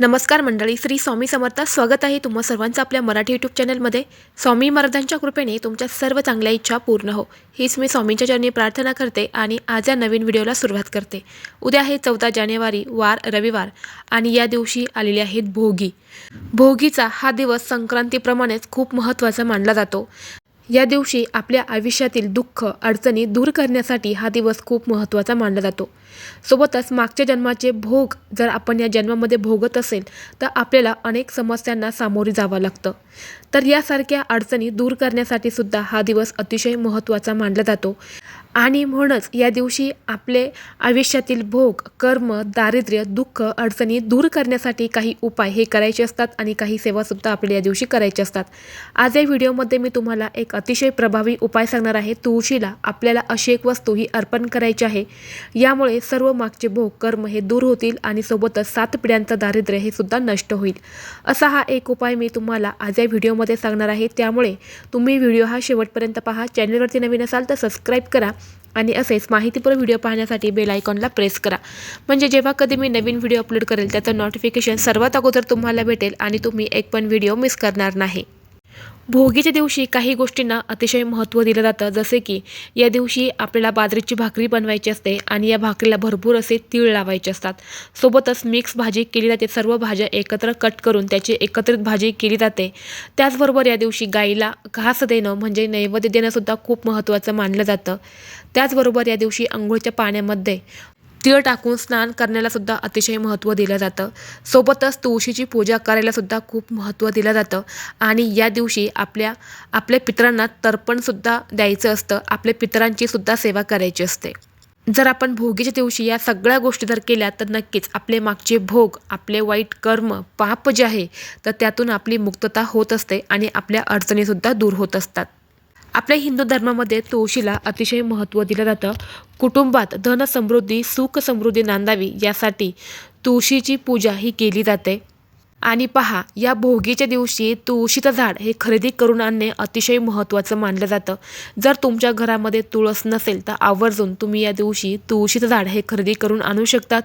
नमस्कार मंडळी श्री स्वामी समर्थ. स्वागत आहे तुम्हा सर्वांचं आपल्या मराठी यूट्यूब चॅनलमध्ये स्वामी महाराजांच्या कृपेने तुमच्या सर्व चांगल्या इच्छा पूर्ण हो. हीच मी स्वामींच्या चरणी प्रार्थना करते आणि आज या नवीन व्हिडिओला सुरुवात करते. उद्या आहे चौदा जानेवारी वार रविवार आणि या दिवशी आलेले आहेत भोगी. भोगीचा हा दिवस संक्रांतीप्रमाणेच खूप महत्त्वाचा मानला जातो. या दिवशी आपल्या आयुष्यातील दुःख अडचणी दूर करण्यासाठी हा दिवस खूप महत्त्वाचा मानला जातो. सोबतच मागच्या जन्माचे भोग जर आपण या जन्मामध्ये भोगत असेल तर आपल्याला अनेक समस्यांना सामोरे जावं लागतं. तर यासारख्या अडचणी दूर करण्यासाठी सुद्धा हा दिवस अतिशय महत्त्वाचा मानला जातो. आणि म्हणूनच या दिवशी आपले आयुष्यातील भोग कर्म दारिद्र्य दुःख अडचणी दूर करण्यासाठी काही उपाय हे करायचे असतात आणि काही सेवासुद्धा आपल्याला या दिवशी करायचे असतात. आज या व्हिडिओमध्ये मी तुम्हाला एक अतिशय प्रभावी उपाय सांगणार आहे. तुळशीला आपल्याला अशी एक वस्तू ही अर्पण करायची आहे. यामुळे सर्व मागचे भोग कर्म हे दूर होतील आणि सोबतच सात पिढ्यांचं दारिद्र्य हे सुद्धा नष्ट होईल. असा हा एक उपाय मी तुम्हाला आज या व्हिडिओमध्ये सांगणार आहे. त्यामुळे तुम्ही व्हिडिओ हा शेवटपर्यंत पहा. चॅनलवरती नवीन असाल तर सबस्क्राईब करा. आणि असेच माहितीपूर्ण व्हिडिओ पाहण्यासाठी बेल आयकॉनला प्रेस करा. म्हणजे जेव्हा कधी मी नवीन व्हिडिओ अपलोड करेल त्याचं नोटिफिकेशन सर्वात अगोदर तुम्हाला भेटेल आणि तुम्ही एक पण व्हिडिओ मिस करणार नाही. भोगीच्या दिवशी काही गोष्टींना अतिशय महत्त्व दिलं जातं. जसे की या दिवशी आपल्याला बाजरीची भाकरी बनवायची असते आणि या भाकरीला भरपूर असे तीळ लावायचे असतात. सोबतच मिक्स भाजी केली जाते. सर्व भाज्या एकत्र कट करून त्याची एकत्रित भाजी केली जाते. त्याचबरोबर या दिवशी गाईला घास देणं म्हणजे नैवेद्य देणंसुद्धा खूप महत्त्वाचं मानलं जातं. त्याचबरोबर या दिवशी आंघोळीच्या पाण्यामध्ये तीळ टाकून स्नान करण्यालासुद्धा अतिशय महत्त्व दिलं जातं. सोबतच तुळशीची पूजा करायलासुद्धा खूप महत्त्व दिलं जातं. आणि या दिवशी आपल्या आपल्या पितरांना तर्पणसुद्धा द्यायचं असतं. आपल्या पितरांचीसुद्धा सेवा करायची असते. जर आपण भोगीच्या दिवशी या सगळ्या गोष्टी जर केल्या तर नक्कीच आपले मागचे भोग आपले वाईट कर्म पाप जे आहे तर त्यातून आपली मुक्तता होत असते आणि आपल्या अडचणीसुद्धा दूर होत असतात. आपल्या हिंदू धर्मामध्ये तुळशीला अतिशय महत्त्व दिलं जातं. कुटुंबात धन समृद्धी सुख समृद्धी नांदावी यासाठी तुळशीची पूजा ही केली जाते. आणि पहा या भोगीच्या दिवशी तुळशीचं झाड हे खरेदी करून आणणे अतिशय महत्त्वाचं मानलं जातं. जर तुमच्या घरामध्ये तुळस नसेल तर आवर्जून तुम्ही या दिवशी तुळशीचं झाड हे खरेदी करून आणू शकतात.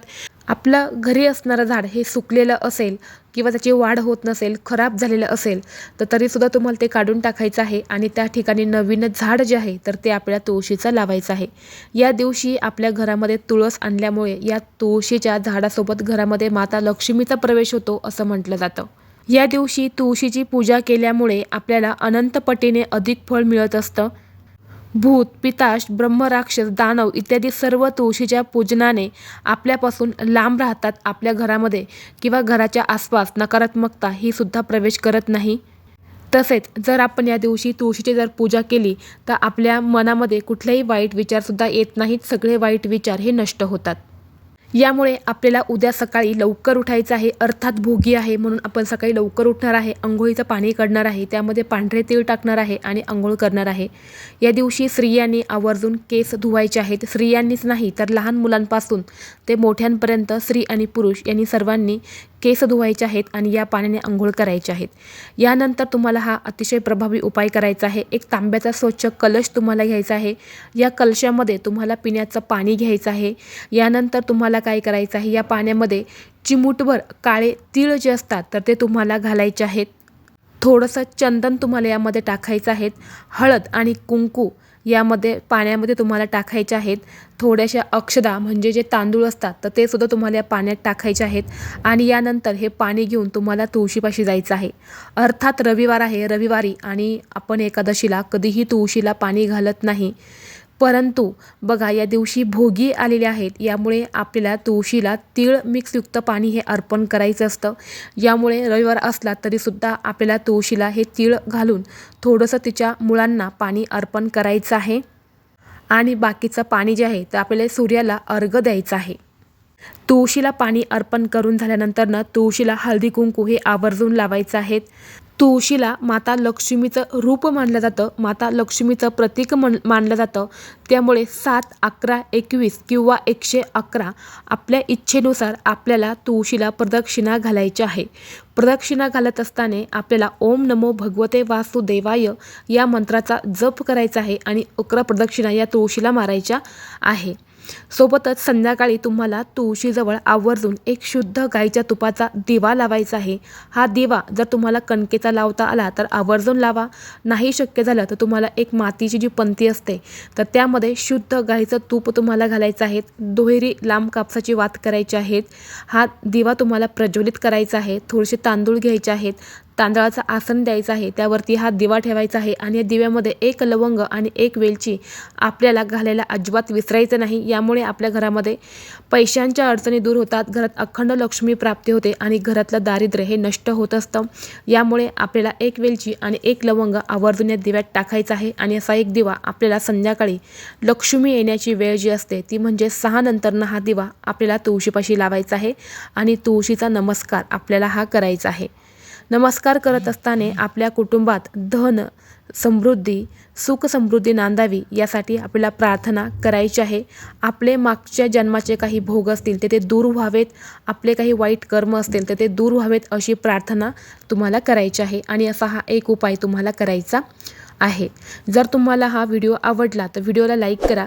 आपलं घरी असणारं झाड हे सुकलेलं असेल किंवा त्याची वाढ होत नसेल खराब झालेलं असेल तर तरीसुद्धा तुम्हाला ते काढून टाकायचं आहे आणि त्या ठिकाणी नवीन झाड जे आहे तर ते आपल्या तुळशीचं लावायचं आहे. या दिवशी आपल्या घरामध्ये तुळस आणल्यामुळे या तुळशीच्या झाडासोबत घरामध्ये माता लक्ष्मीचा प्रवेश होतो असं म्हटलं जातं. या दिवशी तुळशीची पूजा केल्यामुळे आपल्याला अनंत पटीने अधिक फळ मिळत असतं. भूत पिताश ब्रह्मराक्षस दानव इत्यादी सर्व तुळशीच्या पूजनाने आपल्यापासून लांब राहतात आपल्या घरामध्ये किंवा घराच्या आसपास. नकारात्मकता ही सुद्धा प्रवेश करत नाही. तसेच जर आपण या दिवशी तुळशीची जर पूजा केली तर आपल्या मनामध्ये कुठलेही वाईट विचारसुद्धा येत नाहीत. सगळे वाईट विचार हे नष्ट होतात. यामुळे आपल्याला उद्या सकाळी लवकर उठायचं आहे अर्थात भोगी आहे म्हणून आपण सकाळी लवकर उठणार आहे अंघोळीचं पाणी काढणार आहे त्यामध्ये पांढरे तेल टाकणार आहे आणि आंघोळ करणार आहे. या दिवशी स्त्रियांनी आवर्जून केस धुवायचे आहेत. स्त्रियांनीच नाही तर लहान मुलांपासून ते मोठ्यांपर्यंत स्त्री आणि पुरुष यांनी सर्वांनी केस धुवायचे आहेत आणि या पाण्याने अंघोळ करायचे आहेत. यानंतर तुम्हाला हा अतिशय प्रभावी उपाय करायचा आहे. एक तांब्याचा स्वच्छ कलश तुम्हाला घ्यायचा आहे. या कलशामध्ये तुम्हाला पिण्याचं पाणी घ्यायचं आहे. यानंतर तुम्हाला काय करायचं आहे? या पाण्यामध्ये चिमूटभर काळे तीळ जे असतात तर ते तुम्हाला घालायचे आहेत. थोडंसं चंदन तुम्हाला यामध्ये टाकायचं आहे. हळद आणि कुंकू यामध्ये पाण्यामध्ये तुम्हाला टाकायचे आहेत थोड्याशा अक्षदा म्हणजे जे तांदूळ असतात तर ते सुद्धा तुम्हाला या पाण्यात टाकायचे आहेत. आणि यानंतर हे पाणी घेऊन तुम्हाला तुळशीपाशी जायचं आहे. अर्थात रविवार आहे रविवारी आणि आपण एकादशीला कधीही तुळशीला पाणी घालत नाही. परंतु बघा या दिवशी भोगी आलेले आहेत. यामुळे आपल्याला तुळशीला तीळ मिक्सयुक्त पाणी हे अर्पण करायचं असतं. यामुळे रविवार असला तरीसुद्धा आपल्याला तुळशीला हे तीळ घालून थोडंसं तिच्या मुळांना पाणी अर्पण करायचं आहे. आणि बाकीचं पाणी जे आहे ते आपल्याला सूर्याला अर्घ द्यायचं आहे. तुळशीला पाणी अर्पण करून झाल्यानंतरनं तुळशीला हळदी कुंकू हे आवर्जून लावायचं आहेत तुळशीला माता लक्ष्मीचं रूप मानलं जातं माता लक्ष्मीचं प्रतीक मन मानलं जातं. त्यामुळे सात अकरा एकवीस किंवा एकशे अकरा आपल्या इच्छेनुसार आपल्याला तुळशीला प्रदक्षिणा घालायची आहे. प्रदक्षिणा घालत असताना आपल्याला ओम नमो भगवते वासुदेवाय या मंत्राचा जप करायचा आहे आणि अकरा प्रदक्षिणा या तुळशीला मारायच्या आहे. सोबतच संध्याकाळी तुम्हाला तुळशीजवळ आवर्जून एक शुद्ध गाईच्या तुपाचा दिवा लावायचा आहे. हा दिवा जर तुम्हाला कणकेचा लावता आला तर आवर्जून लावा. नाही शक्य झालं तर तुम्हाला एक मातीची जी पंती असते तर त्यामध्ये शुद्ध गाईचं तूप तुम्हाला घालायचं आहे. दुहेरी लांब कापसाची वात करायची आहेत हा दिवा तुम्हाला प्रज्वलित करायचा आहे. थोडेसे तांदूळ घ्यायचे आहेत. तांदळाचं आसन द्यायचं आहे त्यावरती हा दिवा ठेवायचा आहे आणि या दिव्यामध्ये एक लवंग आणि एक वेलची आपल्याला घालायला अजिबात विसरायचं नाही. यामुळे आपल्या घरामध्ये पैशांच्या अडचणी दूर होतात. घरात अखंड लक्ष्मी प्राप्ती होते आणि घरातलं दारिद्र्य हे नष्ट होत असतं. यामुळे आपल्याला एक वेलची आणि एक लवंग आवर्जून या दिव्यात टाकायचा आहे आणि असा एक दिवा आपल्याला संध्याकाळी लक्ष्मी येण्याची वेळ जी असते ती म्हणजे सहा नंतरनं हा दिवा आपल्याला तुळशीपाशी लावायचा आहे आणि तुळशीचा नमस्कार आपल्याला हा करायचा आहे. नमस्कार करत असताना आपल्या कुटुंबात धन समृद्धी सुख समृद्धी नांदावी यासाठी आपल्याला प्रार्थना करायची आहे. आपले मागच्या जन्माचे काही भोग असतील ते ते दूर व्हावेत. आपले काही वाईट कर्म असतील तर ते दूर व्हावेत अशी प्रार्थना तुम्हाला करायची आहे आणि असा हा एक उपाय तुम्हाला करायचा आहे. जर तुम्हाला हा व्हिडिओ आवडला तर व्हिडिओला लाईक करा.